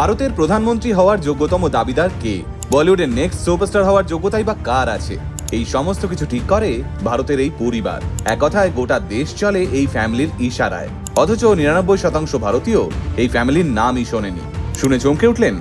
ভারতের প্রধানমন্ত্রী হওয়ার যোগ্যতম দাবিদার কে? বলিউডের নেক্সট সুপারস্টার হওয়ার যোগ্যতাই বা কার আছে? এই সমস্ত কিছু ঠিক করে ভারতের এই পরিবার। এক কথায় গোটা দেশ চলে এই ফ্যামিলির ইশারায়। অথচ নিরানব্বই শতাংশ ভারতীয় এই ফ্যামিলির নামই শোনেনি। শুনে চমকে উঠলেন?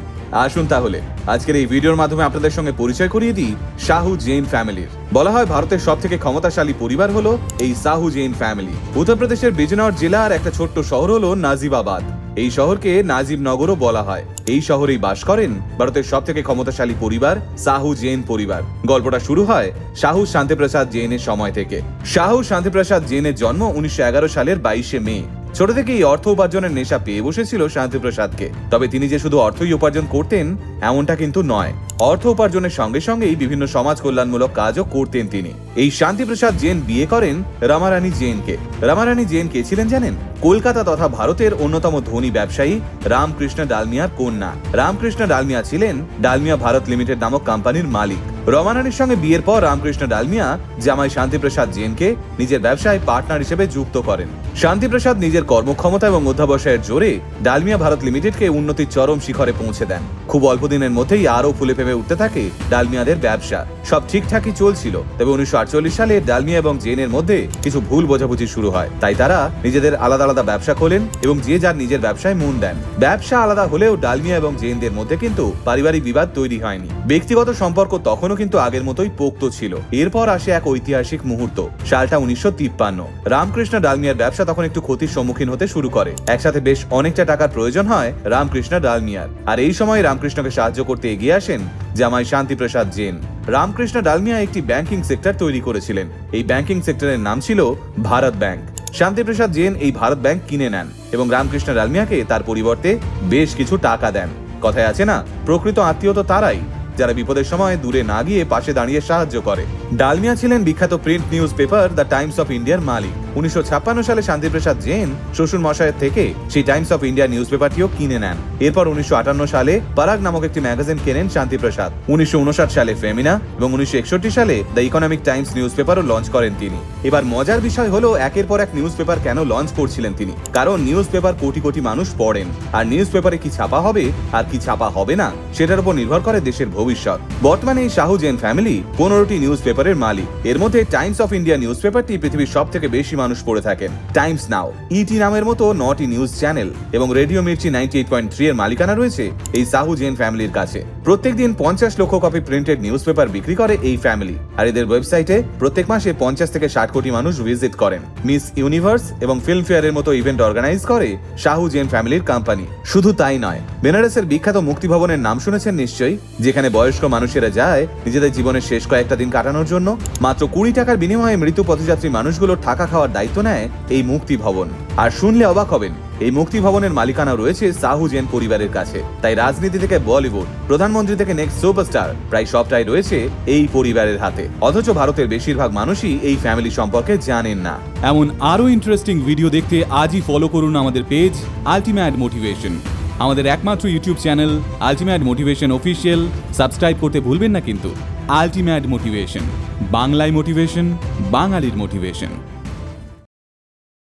আসুন তাহলে, আজকের এই ভিডিওর মাধ্যমে আপনাদের সঙ্গে পরিচয় করিয়ে দিই শাহু জৈন ফ্যামিলির। বলা হয় ভারতের সব থেকে ক্ষমতাশালী পরিবার হলো এই সাহু জৈন ফ্যামিলি। উত্তরপ্রদেশের বিজনগর জেলার একটা ছোট্ট শহর হলো নাজিবাবাদ। এই শহরকে নাজিব নগরও বলা হয়। এই শহরেই বাস করেন ভারতের সব থেকে ক্ষমতাশালী পরিবার সাহু জেন পরিবার। গল্পটা শুরু হয় শাহু শান্তিপ্রসাদ জেনের সময় থেকে। শাহু শান্তিপ্রসাদ জেনের জন্ম উনিশশো এগারো সালের বাইশে মে। ছোট থেকে এই অর্থ উপার্জনের নেশা পেয়ে বসেছিল শান্তিপ্রসাদকে। তবে তিনি যে শুধু অর্থই উপার্জন করতেন, এমনটা কিন্তু নয়। অর্থ উপার্জনের সঙ্গে সঙ্গেই বিভিন্ন সমাজ কল্যাণমূলক কাজও করতেন তিনি। এই শান্তিপ্রসাদ জেন বিয়ে করেন রামারানী জেনকে। রামারানী জেন কে ছিলেন জানেন? কলকাতা তথা ভারতের অন্যতম ধনী ব্যবসায়ী রামকৃষ্ণ ডালমিয়ার কন্যা। রামকৃষ্ণ ডালমিয়া ছিলেন ডালমিয়া ভারত লিমিটেড নামক কোম্পানির মালিক। রমারানীর সঙ্গে বিয়ের পর রামকৃষ্ণ ডালমিয়া, জামাই শান্তিপ্রসাদ জেনকে নিজের ব্যবসায় পার্টনার হিসেবে যুক্ত করেন। শান্তিপ্রসাদ নিজের কর্মক্ষমতা এবং অধ্যাবসায়ের জোরে ডালমিয়া ভারত লিমিটেডকে উন্নতির চরম শিখরে পৌঁছে দেন। খুব অল্প দিনের মধ্যেই আরও ফুলে ফেপে উঠতে থাকে ডালমিয়াদের ব্যবসা। সব ঠিকঠাকই চলছিল, তবে উনিশশো আটচল্লিশ সালে ডালমিয়া এবং জেনের মধ্যে কিছু ভুল বোঝাবুঝি শুরু হয়। তাই তারা নিজেদের আলাদা আলাদা ব্যবসা খোলেন এবং যে যার নিজের ব্যবসায় মন দেন। ব্যবসা আলাদা হলেও ডালমিয়া এবং জেনদের মধ্যে কিন্তু পারিবারিক বিবাদ তৈরি হয়নি। ব্যক্তিগত সম্পর্ক তখনও কিন্তু আগের মতোই পোক্ত ছিল। এরপর আসে এক ঐতিহাসিক মুহূর্ত, সালটা উনিশশো তিপ্পান্ন। রামকৃষ্ণ ডালমিয়ার ব্যবসা তখন একটু ক্ষতির সম্মুখীন হতে শুরু করে। একসাথে বেশ অনেকটা টাকার প্রয়োজন হয় রামকৃষ্ণ ডালমিয়ার। আর এই সময় রামকৃষ্ণকে সাহায্য করতে এগিয়ে আসেন জামাই শান্তিপ্রসাদ জেন। রামকৃষ্ণ ডালমিয়া একটি ব্যাংকিং সেক্টর তৈরি করেছিলেন। এই ব্যাংকিং সেক্টরের নাম ছিল ভারত ব্যাংক। শান্তিপ্রসাদ জেন এই ভারত ব্যাংক কিনে নেন এবং রামকৃষ্ণ ডালমিয়াকে তার পরিবর্তে বেশ কিছু টাকা দেন। কথায় আছে না, প্রকৃত আত্মীয় তো তারাই। যারা বিপদের সময় দূরে না গিয়ে পাশে দাঁড়িয়ে সাহায্য করে। ডালমিয়া ছিলেন বিখ্যাত print newspaper the Times of ইন্ডিয়ার মালিক। উনিশশো ছাপ্পান্ন সালে শান্তিপ্রসাদ জেন শ্বশুর মশায়ের থেকে সেই টাইমস অফ ইন্ডিয়া নিউজ পেপারটিও কিনে নেন। এরপর উনিশশো আটান্ন সালে পারাগ নামক একটি ম্যাগাজিন কেনেন শান্তিপ্রসাদ উনিশশো উনষাট সালে ফেমিনা এবং উনিশশো একষট্টি সালে দ্য ইকোনমিক টাইমস নিউজ পেপারও লঞ্চ করেন তিনি। এবার মজার বিষয় হলো একের পর এক নিউজ পেপার কেন লঞ্চ করছিলেন তিনি? কারণ নিউজ পেপার কোটি কোটি মানুষ পড়েন। আর নিউজ পেপারে কি ছাপা হবে আর কি ছাপা হবে না, সেটার উপর নির্ভর করে দেশের ভবিষ্যৎ। বর্তমানে এই শাহু জেন ফ্যামিলি পনেরোটি নিউজ পেপারের মালিক। এর মধ্যে টাইমস অফ ইন্ডিয়া নিউজ পেপারটি পৃথিবীর সব থেকে বেশি মানুষ পড়ে থাকেন। টাইমস নাও ইটি নামের মতো নটি নিউজ চ্যানেল এবং radio Mirchi ninety eight point three এর মালিকানা রয়েছে এই সাহু জেন ফ্যামিলির কাছে। প্রত্যেক দিন পঞ্চাশ লক্ষ কপি প্রিন্টেড নিউজ পেপার বিক্রি করে এই ফ্যামিলি আর এদের ওয়েবসাইটে প্রত্যেক মাসে পঞ্চাশ থেকে ষাট কোটি মানুষ ভিজিট করেন। মিস ইউনিভার্স এবং ফিল্ম ফেয়ারের মতো ইভেন্ট অর্গানাইজ করে শাহু জেন ফ্যামিলির কোম্পানি শুধু তাই নয়, বেনারসের বিখ্যাত মুক্তি ভবনের নাম শুনেছেন নিশ্চয়ই? যেখানে বয়স্ক মানুষেরা যায়, নিজেদের জীবনের শেষ কয়েকটা দিন কাটানোর জন্য মাত্র কুড়ি টাকার বিনিময়ে মৃত্যু পথযাত্রী মানুষগুলোর থাকা খাওয়ার দায়িত্ব নেয় এই মুক্তি ভবন। আর শুনলে অবাক হবেন, এই মুক্তি ভবনের মালিকানা রয়েছে সাহু জেন পরিবারের কাছে। তাই রাজনীতি থেকে বলিউড, প্রধানমন্ত্রী থেকে নেক্সট সুপারস্টার প্রায় সবটাই রয়েছে এই পরিবারের হাতে। অথচ ভারতের বেশিরভাগ মানুষই এই ফ্যামিলি সম্পর্কে জানেন না। এমন আরও ইন্টারেস্টিং ভিডিও দেখতে আজই ফলো করুন আমাদের পেজ আলটিমেট মোটিভেশন আমাদের একমাত্র YouTube channel ultimate motivation official subscribe করতে ভুলবেন না কিন্তু। আলটিমেট মোটিভেশন বাংলায় মোটিভেশন বাঙালির মোটিভেশন।